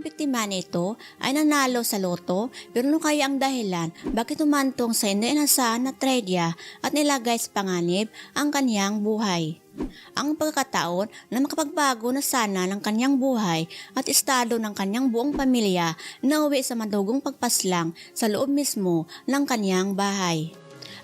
Ang biktima nito ay nanalo sa loto pero ano kaya ang dahilan bakit umantong sa hindi na tragedya at nilagay sa panganib ang kanyang buhay. Ang pagkakataon na makapagbago na sana ng kanyang buhay at estado ng kanyang buong pamilya na uwi sa madugong pagpaslang sa loob mismo ng kanyang bahay.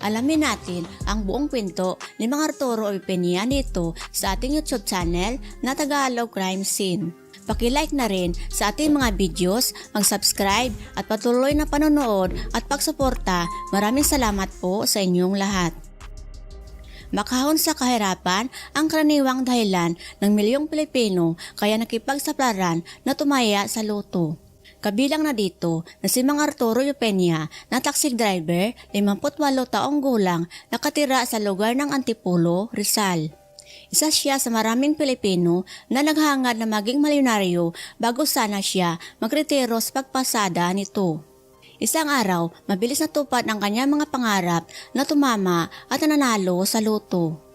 Alamin natin ang buong kwento ni Mang Arturo Opinion dito sa ating YouTube channel na Tagalog Crime Scene. Pakilike na rin sa ating mga videos, mag-subscribe at patuloy na panonood at pagsuporta. Maraming salamat po sa inyong lahat. Makahon sa kahirapan ang karaniwang dahilan ng milyong Pilipino kaya nakipagsaplaran na tumaya sa loto. Kabilang na dito na si Mang Arturo Eupenia na taxi driver, 58 taong gulang, nakatira sa lugar ng Antipolo, Rizal. Isa siya sa maraming Pilipino na naghangad na maging milyonaryo bago sana siya magretiro sa pagpasada nito. Isang araw, mabilis natupad ang kanyang mga pangarap na tumama at nanalo sa loto.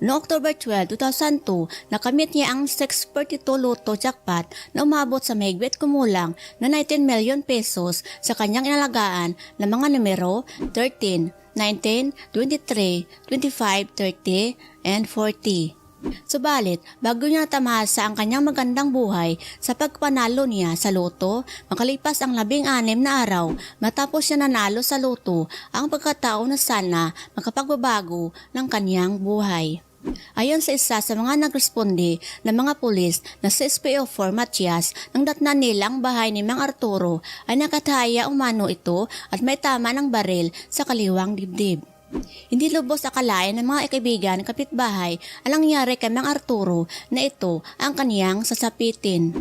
Noong October 12, 2002, nakamit niya ang 642 Lotto jackpot na umabot sa mahigit kumulang na 19 million pesos sa kanyang inalagaan ng mga numero 13, 19, 23, 25, 30, and 40. Subalit, bago niya natamasa ang kanyang magandang buhay sa pagpanalo niya sa loto, makalipas ang labing anim na araw matapos siya nanalo sa loto ang pagkataon na sana makapagbabago ng kanyang buhay. Ayon sa isa sa mga nagresponde ng mga pulis na si SPO4 Matias, nang datnan nilang bahay ni Mang Arturo ay nakataya umano ito at may tama ng baril sa kaliwang dibdib. Hindi lubos akalain ng mga kaibigan kapitbahay ang nangyari kay Mang Arturo na ito ang kaniyang sasapitin.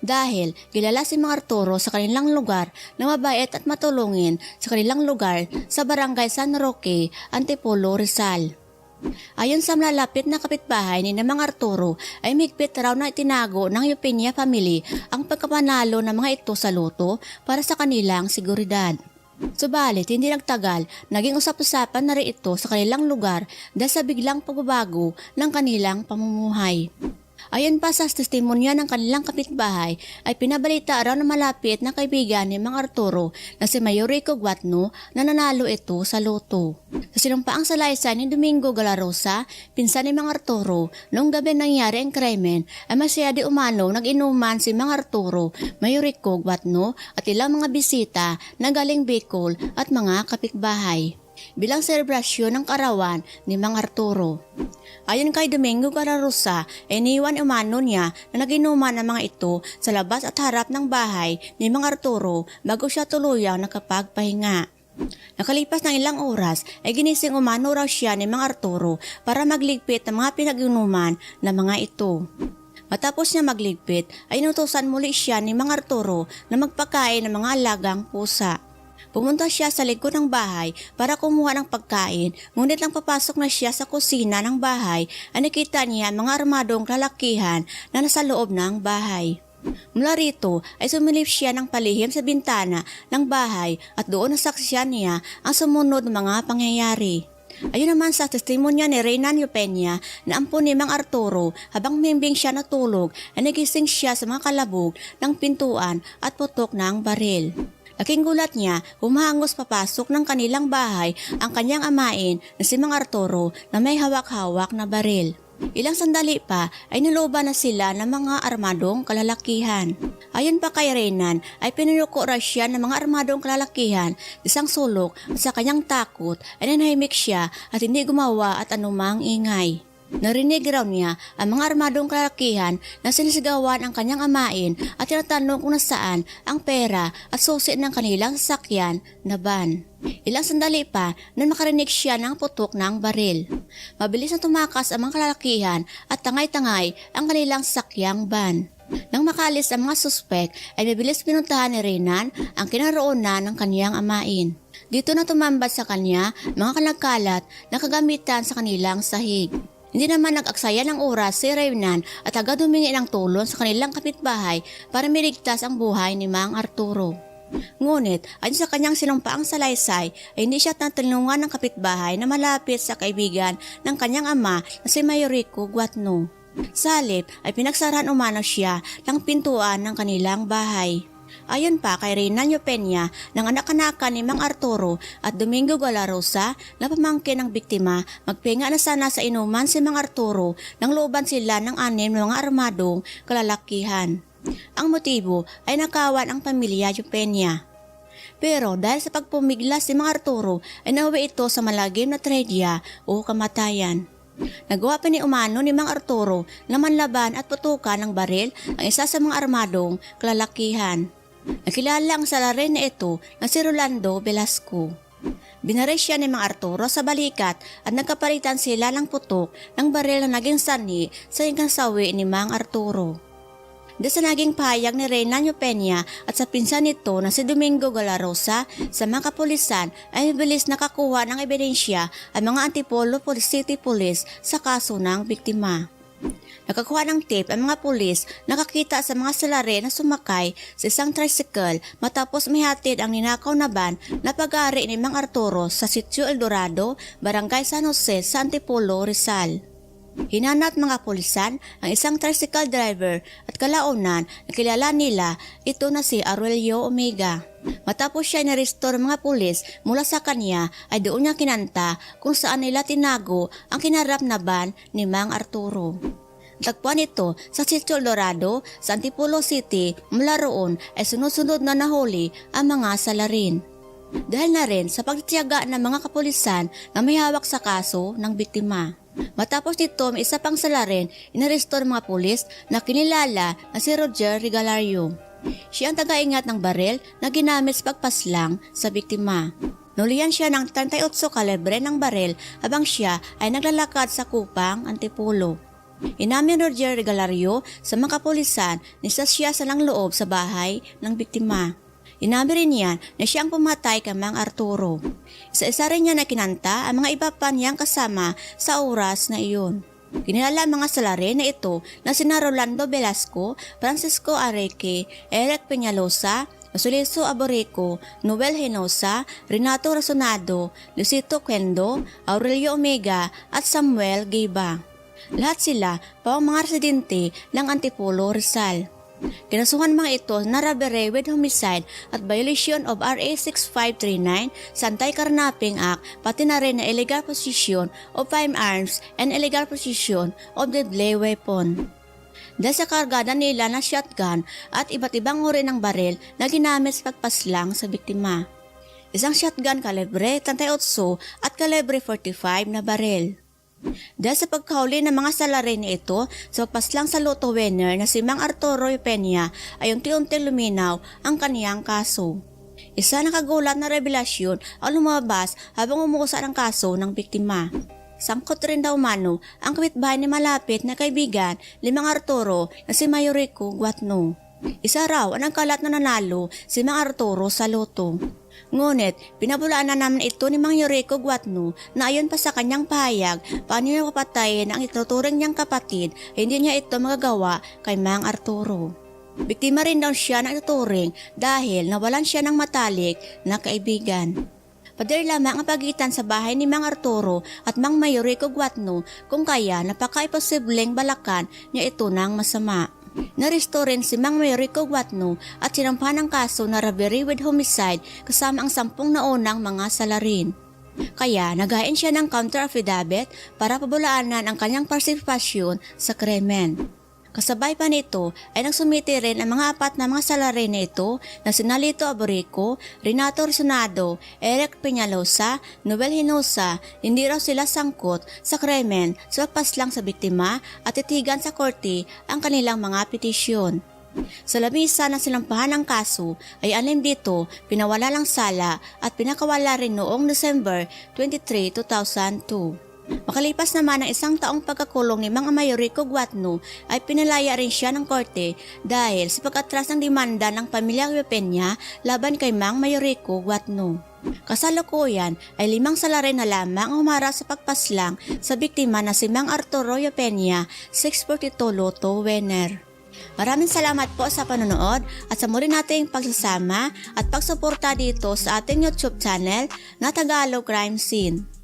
Dahil kilala si Mang Arturo sa kanilang lugar na mabait at matulungin sa kanilang lugar sa barangay San Roque, Antipolo, Rizal. Ayon sa malalapit na kapitbahay ni Mang Arturo ay migpit raw na itinago ng Eupenia family ang pagkapanalo ng mga ito sa loto para sa kanilang seguridad. Subalit, hindi nagtagal, naging usap-usapan na rin ito sa kanilang lugar dahil sa biglang pagbabago ng kanilang pamumuhay. Ayon pa sa testimonya ng kanilang kapitbahay ay pinabalita raw na malapit na kaibigan ni Mang Arturo na si Mayorico Guatno na nanalo ito sa loto. Sa sinumpaang salaysay ni Domingo Galarosa, pinsan ni Mang Arturo, noong gabi nangyari ang krimen ay masaya di umano nag-inuman si Mang Arturo, Mayorico Guatno at ilang mga bisita na galing Bicol at mga kapitbahay bilang selebrasyon ng karawan ni Mang Arturo. Ayon kay Domingo Gararosa, iniwan umano niya na naginuman ang mga ito sa labas at harap ng bahay ni Mang Arturo bago siya tuluyang nakapagpahinga. Nakalipas ng ilang oras ay ginising umano raw siya ni Mang Arturo para magligpit ng mga pinag-inuman ng mga ito. Matapos niya magligpit ay inutusan muli siya ni Mang Arturo na magpakain ng mga alagang pusa. Pumunta siya sa likod ng bahay para kumuha ng pagkain, ngunit lang papasok na siya sa kusina ng bahay ay nakita niya mga armadong lalakihan na nasa loob ng bahay. Mula rito ay sumilip siya ng palihim sa bintana ng bahay at doon nasaksiyan niya ang sumunod mga pangyayari. Ayun naman sa testimonya ni Reynan Eupenia na ampun ni Mang Arturo habang mimbing siya natulog ay nagising siya sa mga kalabog ng pintuan at putok ng baril. Laking gulat niya, humangos papasok ng kanilang bahay ang kanyang amain na si Mang Arturo na may hawak-hawak na baril. Ilang sandali pa ay naluba na sila ng mga armadong kalalakihan. Ayon pa kay Renan ay pinunuko siya ng mga armadong kalalakihan isang sulok at sa kanyang takot ay nanahimik siya at hindi gumawa at anumang ingay. Narinig raw niya ang mga armadong kalalakihan na sinisigawan ang kanyang amain at tinatanong kung nasaan ang pera at susi ng kanilang sasakyan na van. Ilang sandali pa nang makarinig siya ng putok ng baril. Mabilis na tumakas ang mga kalalakihan at tangay-tangay ang kanilang sakyang van. Nang makalis ang mga suspek ay mabilis pinuntahan ni Renan ang kinaroonan ng kanyang amain. Dito na tumambad sa kanya mga kalagkalat na kagamitan sa kanilang sahig. Hindi naman nag-aksaya ng oras si Renan at agad humingi ng tulong sa kanilang kapitbahay para miligtas ang buhay ni Mang Arturo. Ngunit, ayon sa kanyang sinumpaang salaysay, ay hindi siya natanungan ng kapitbahay na malapit sa kaibigan ng kanyang ama na si Mayorico Guatno. Sa halip ay pinagsaran umano siya ng pintuan ng kanilang bahay. Ayon pa kay Reynaldo Peña ng anak-anakan ni Mang Arturo at Domingo Galarosa na pamangkin ng biktima, magpinga na sana sa inuman si Mang Arturo nang looban sila ng anim na mga armadong kalalakihan. Ang motibo ay nakawan ang pamilya Peña. Pero dahil sa pagpumiglas si Mang Arturo ay nauwi ito sa malagim na tragedya o kamatayan. Nagawa pa ni Umano ni Mang Arturo na manlaban at putukan ng baril ang isa sa mga armadong kalalakihan. Nakilala ang salarin na ito na si Rolando Velasco. Binaril siya ni Mang Arturo sa balikat at nagkapalitan sila ng putok ng baril na naging sanhi sa hinggang sawi ni Mang Arturo. Dahil sa naging pahayag ni Reynaldo Peña at sa pinsan nito na si Domingo Galarosa sa mga kapulisan ay mabilis nakakuha ng ebidensya ang mga Antipolo City Police sa kaso ng biktima. Nakakuha ng tape ang mga pulis nakakita sa mga salari na sumakay sa isang tricycle matapos mihatid ang ninakaw na van na pag-aari ni Mang Arturo sa Sitio Eldorado, Barangay San Jose sa Antipolo, Rizal. Hinanat mga pulisan ang isang tricycle driver at kalaunan nakilala nila ito na si Aurelio Omega. Matapos siya na-restore mga pulis mula sa kanya ay doon niya kinanta kung saan nila tinago ang kinarap na van ni Mang Arturo. Tagpuan ito sa Sitio Dorado, sa Antipolo City, mula roon ay sunod-sunod na nahuli ang mga salarin. Dahil na rin sa pagtitiyaga ng mga kapulisan na may hawak sa kaso ng biktima. Matapos nito may isa pang salarin, inarestore mga pulis na kinilala na si Roger Regalario. Siya ang tagaingat ng baril na ginamit sa pagpaslang sa biktima. Nulian siya ng 38 kalibre ng baril habang siya ay naglalakad sa Kupang, Antipolo. Inamin Roger Regalario sa mga kapulisan isa siya sa lang loob sa bahay ng biktima. Inamin rin niya na siya ang pumatay kay Mang Arturo. Isa-isa rin niya na kinanta ang mga iba pa niyang kasama sa oras na iyon. Kinilala ang mga salari na ito na sina Rolando Velasco, Francisco Areque, Eric Peñalosa, Basuliso Aborico, Noel Henosa, Renato Rasonado, Lucito Quendo, Aurelio Omega at Samuel Gayba. Lahat sila pang mga residente ng Antipolo, Rizal. Kinasuhan mga ito na robbery with homicide at violation of RA 6539 sa Anti-Carnapping Act pati na rin na illegal possession of firearms and illegal possession of deadly weapon. Dahil sa kargada nila na shotgun at iba't ibang uri ng baril na ginamit sa pagpaslang sa biktima. Isang shotgun kalibre 38 at kalibre 45 na baril. Dahil sa pagkahuli ng mga salarin na ito sa pagpaslang sa Lotto winner na si Mang Arturo Peña ay unti-unti luminaw ang kaniyang kaso. Isa na kagulat na revelasyon ang lumabas habang umuusa ang kaso ng biktima. Sangkot rin daw mano ang kapitbahay ni malapit na kaibigan ni Mang Arturo na si Mayorico Guatno. Isa raw ang kalat na nanalo si Mang Arturo sa loto. Ngunit, pinabulaan na naman ito ni Mang Yuriko Guatno na ayon pa sa kanyang pahayag, paano niya papatayin ang ituturing niyang kapatid, hindi niya ito magagawa kay Mang Arturo. Biktima rin daw siya ng ituturing dahil nawalan siya ng matalik na kaibigan. Pader lamang ang pagitan sa bahay ni Mang Arturo at Mang Mayorico Guatno kung kaya napaka-imposibleng balakan niya ito ng masama. Naresto rin si Mang Mayorico Guatno at sinampahan ng kaso na robbery with homicide kasama ang sampung naunang mga salarin. Kaya nagain siya ng counter affidavit para pabulaanan ang kanyang partisipasyon sa krimen. Kasabay pa nito ay nagsumiti rin ang mga apat na mga salari na ito na si Nalito Aborico, Renato Resonado, Eric Peñalosa, Noel Hinosa, hindi raw sila sangkot sa krimen sa pagpaslang sa biktima at titigan sa korte ang kanilang mga petisyon. Sa labisa na sinampahan ng kaso ay alim dito pinawala lang sala at pinakawala rin noong December 23, 2002. Makalipas naman ang isang taong pagkakulong ni Mang Mayorico Guatno ay pinalaya rin siya ng korte dahil sa pagkatras ng demanda ng pamilya Peña laban kay Mang Mayorico Guatno. Kasalukuyan ay limang salarin na lamang ang humara sa pagpaslang sa biktima na si Mang Arturo Peña, 642 Lotto winner. Maraming salamat po sa panonood at sa muli nating pagsasama at pagsuporta dito sa ating YouTube channel na Tagalog Crime Scene.